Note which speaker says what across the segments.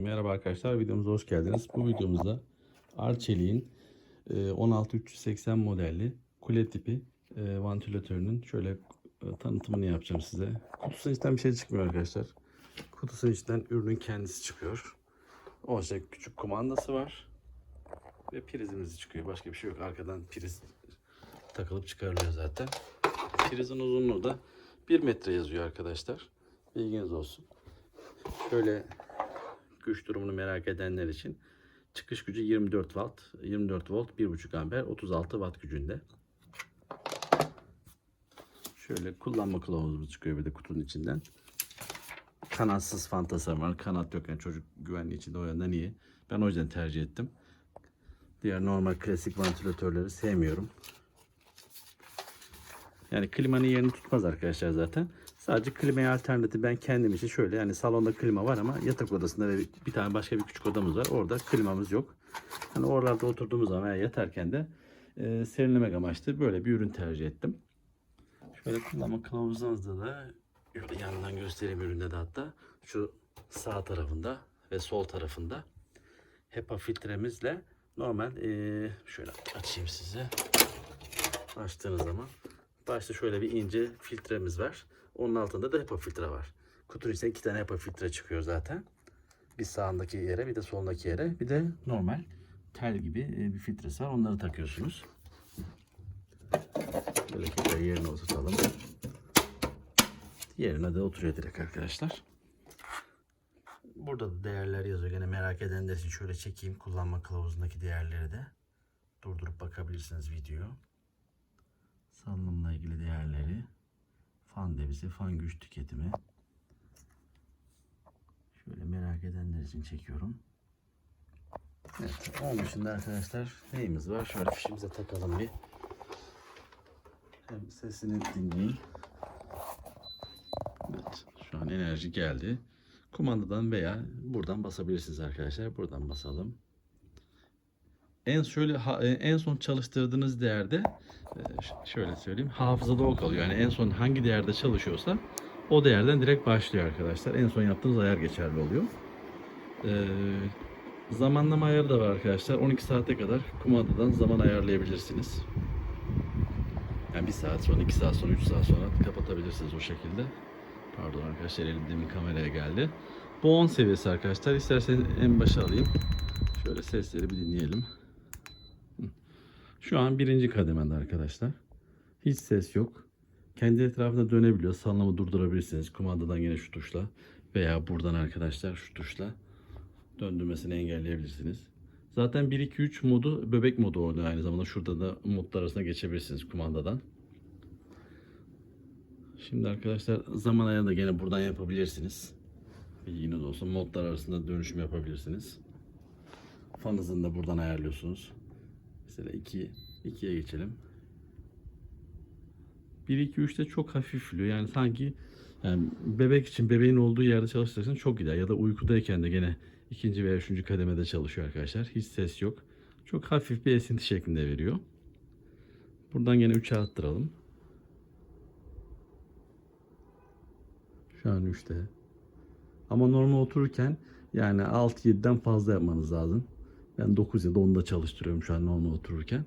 Speaker 1: Merhaba arkadaşlar, videomuza hoş geldiniz. Bu videomuzda Arçelik'in e, 16380 modelli kule tipi e, vantilatörünün şöyle e, tanıtımını yapacağım size. Kutusunun içinden bir şey çıkmıyor arkadaşlar. Kutusunun içinden ürünün kendisi çıkıyor. Oysa küçük kumandası var. Ve prizimiz çıkıyor. Başka bir şey yok. Arkadan priz takılıp çıkarılıyor zaten. Prizin uzunluğu da 1 metre yazıyor arkadaşlar. Bilginiz olsun. Şöyle güç durumunu merak edenler için çıkış gücü 24 watt, 24 volt, 1.5 amper, 36 watt gücünde. Şöyle kullanma kılavuzumuz çıkıyor bir de kutunun içinden. Kanatsız fantasa var. Kanat yok yani çocuk güvenliği için o yönden iyi. Ben o yüzden tercih ettim. Diğer normal klasik vantilatörleri sevmiyorum. Yani klimanın yerini tutmaz arkadaşlar zaten. Sadece klimaya alternatif ben kendim için şöyle yani salonda klima var ama yatak odasında ve bir tane başka bir küçük odamız var. Orada klimamız yok. Hani oralarda oturduğumuz zaman veya yatarken de e, serinlemek amaçlı böyle bir ürün tercih ettim. Şöyle kullanma kılavuzunuzda da şöyle yanından göstereyim üründe de hatta şu sağ tarafında ve sol tarafında HEPA filtremizle normal e, şöyle açayım size açtığınız zaman başta şöyle bir ince filtremiz var. Onun altında da HEPA filtre var. Kutunun içinden iki tane HEPA filtre çıkıyor zaten. Bir sağındaki yere bir de solundaki yere. Bir de normal tel gibi e, bir filtresi var. Onları takıyorsunuz. Böyle yerine oturtalım. Yerine de oturuyor direkt arkadaşlar. Burada da değerler yazıyor. Gene merak edenler için şöyle çekeyim. Kullanma kılavuzundaki değerleri de durdurup bakabilirsiniz video. Salınımla ilgili değerleri. Fan debisi, fan güç tüketimi. Şöyle merak edenler için çekiyorum. Evet, onun dışında arkadaşlar neyimiz var? Şöyle fişimize takalım bir. Hem sesini dinleyin. Evet, şu an enerji geldi. Kumandadan veya buradan basabilirsiniz arkadaşlar. Buradan basalım. En şöyle e, en son çalıştırdığınız değerde e, şöyle söyleyeyim hafızada o kalıyor. Yani en son hangi değerde çalışıyorsa o değerden direkt başlıyor arkadaşlar. En son yaptığınız ayar geçerli oluyor. Ee, zamanlama ayarı da var arkadaşlar. 12 saate kadar kumandadan zaman ayarlayabilirsiniz. Yani 1 saat sonra, 2 saat sonra, 3 saat sonra kapatabilirsiniz o şekilde. Pardon arkadaşlar elim demin kameraya geldi. Bu 10 seviyesi arkadaşlar. İsterseniz en başa alayım. Şöyle sesleri bir dinleyelim. Şu an birinci kademede arkadaşlar. Hiç ses yok. Kendi etrafında dönebiliyor. Sallamı durdurabilirsiniz. Kumandadan yine şu tuşla veya buradan arkadaşlar şu tuşla döndürmesini engelleyebilirsiniz. Zaten 1-2-3 modu bebek modu oluyor aynı zamanda. Şurada da modlar arasında geçebilirsiniz kumandadan. Şimdi arkadaşlar zaman ayarını da gene buradan yapabilirsiniz. Bilginiz olsun. Modlar arasında dönüşüm yapabilirsiniz. Fan hızını da buradan ayarlıyorsunuz. Mesela 2 2'ye geçelim. 1 2 3'te çok hafifliyor. Yani sanki yani bebek için bebeğin olduğu yerde çalıştırsın çok gider. Ya da uykudayken de gene ikinci veya üçüncü kademede çalışıyor arkadaşlar. Hiç ses yok. Çok hafif bir esinti şeklinde veriyor. Buradan gene 3'e arttıralım. Şu an 3'te. Ama normal otururken yani 6-7'den fazla yapmanız lazım. Ben 9 ya da 10'da çalıştırıyorum şu an normal otururken.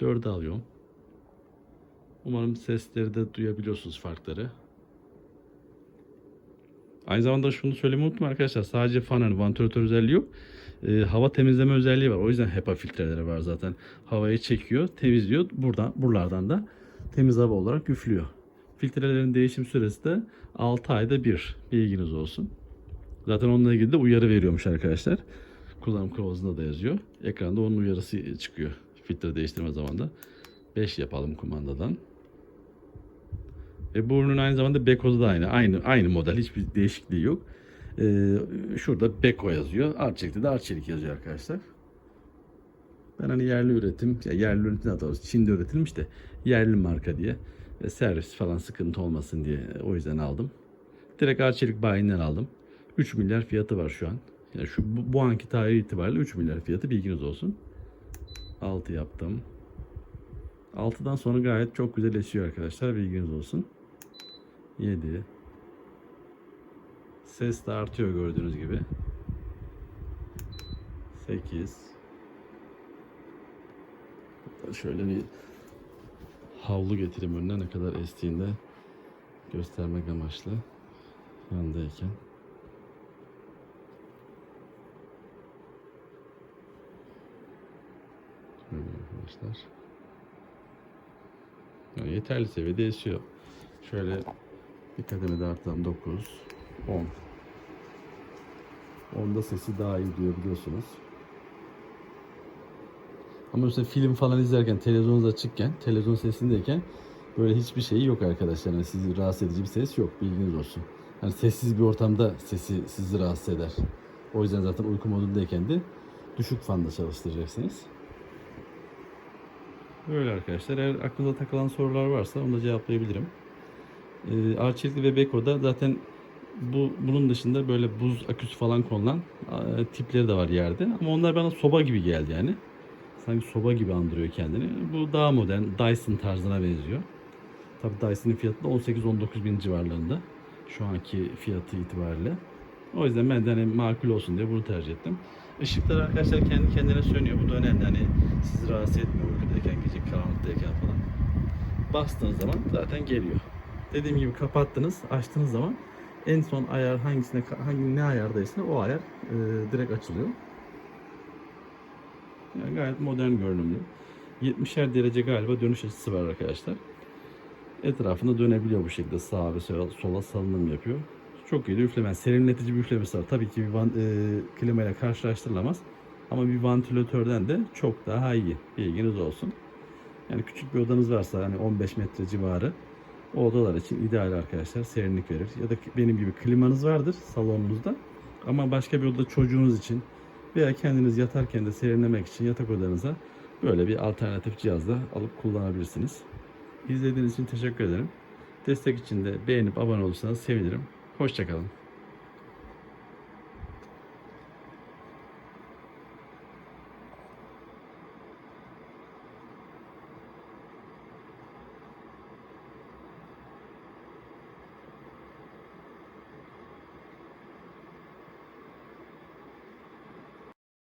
Speaker 1: 4'e alıyorum. Umarım sesleri de duyabiliyorsunuz farkları. Aynı zamanda şunu söylemeyi unutma arkadaşlar. Sadece fan hani vantilatör özelliği yok. Ee, hava temizleme özelliği var. O yüzden HEPA filtreleri var zaten. Havayı çekiyor, temizliyor. Buradan, buralardan da temiz hava olarak üflüyor. Filtrelerin değişim süresi de 6 ayda bir. Bilginiz olsun. Zaten onunla ilgili de uyarı veriyormuş arkadaşlar. Kullanım kılavuzunda da yazıyor. Ekranda onun uyarısı çıkıyor. Filtre değiştirme zamanında. 5 yapalım kumandadan. E bu ürünün aynı zamanda Beko'da da aynı. Aynı aynı model. Hiçbir değişikliği yok. E, şurada Beko yazıyor. Arçelik'te de Arçelik yazıyor arkadaşlar. Ben hani yerli üretim, ya yerli üretim daha doğrusu Çin'de üretilmiş de yerli marka diye ve servis falan sıkıntı olmasın diye o yüzden aldım. Direkt Arçelik bayinden aldım. 3 milyar fiyatı var şu an. Yani şu bu, bu anki tarih itibariyle 3 milyar fiyatı bilginiz olsun. 6 yaptım. 6'dan sonra gayet çok güzel esiyor arkadaşlar bilginiz olsun. 7 Ses de artıyor gördüğünüz gibi. 8 Şöyle bir havlu getireyim önüne ne kadar estiğinde göstermek amaçlı yandayken. Şöyle arkadaşlar. Yani yeterli seviyede esiyor. Şöyle bir kademe de artalım 9, 10. Onda sesi daha iyi duyabiliyorsunuz. Ama mesela film falan izlerken, televizyonunuz açıkken, televizyon sesindeyken böyle hiçbir şeyi yok arkadaşlar. Yani sizi rahatsız edici bir ses yok. Bilginiz olsun. Hani sessiz bir ortamda sesi sizi rahatsız eder. O yüzden zaten uyku modundayken de düşük fanda çalıştıracaksınız. Böyle arkadaşlar. Eğer aklınıza takılan sorular varsa onu da cevaplayabilirim. Ee, Arçelikli ve Beko'da zaten bu bunun dışında böyle buz aküsü falan konulan e, tipleri de var yerde. Ama onlar bana soba gibi geldi yani. Sanki soba gibi andırıyor kendini. Bu daha modern. Dyson tarzına benziyor. Tabii Dyson'ın fiyatı da 18-19 bin civarlarında. Şu anki fiyatı itibariyle. O yüzden ben de hani makul olsun diye bunu tercih ettim. Işıklar arkadaşlar kendi kendine sönüyor. Bu da önemli. Hani sizi rahatsız etmiyor uykudayken, gece karanlıktayken falan. Bastığınız zaman zaten geliyor. Dediğim gibi kapattınız, açtığınız zaman en son ayar hangisine hangi ne ayardaysa o ayar e, direkt açılıyor. Yani gayet modern görünümlü. 70'er derece galiba dönüş açısı var arkadaşlar. Etrafında dönebiliyor bu şekilde sağa ve sola, salınım yapıyor. Çok iyi de üfleme. Serinletici bir üflemesi var. Tabii ki bir van, e, klimayla karşılaştırılamaz. Ama bir vantilatörden de çok daha iyi. Bilginiz olsun. Yani küçük bir odanız varsa hani 15 metre civarı o odalar için ideal arkadaşlar. Serinlik verir. Ya da benim gibi klimanız vardır salonunuzda. Ama başka bir odada çocuğunuz için veya kendiniz yatarken de serinlemek için yatak odanıza böyle bir alternatif cihazla alıp kullanabilirsiniz. İzlediğiniz için teşekkür ederim. Destek için de beğenip abone olursanız sevinirim. Hoşçakalın.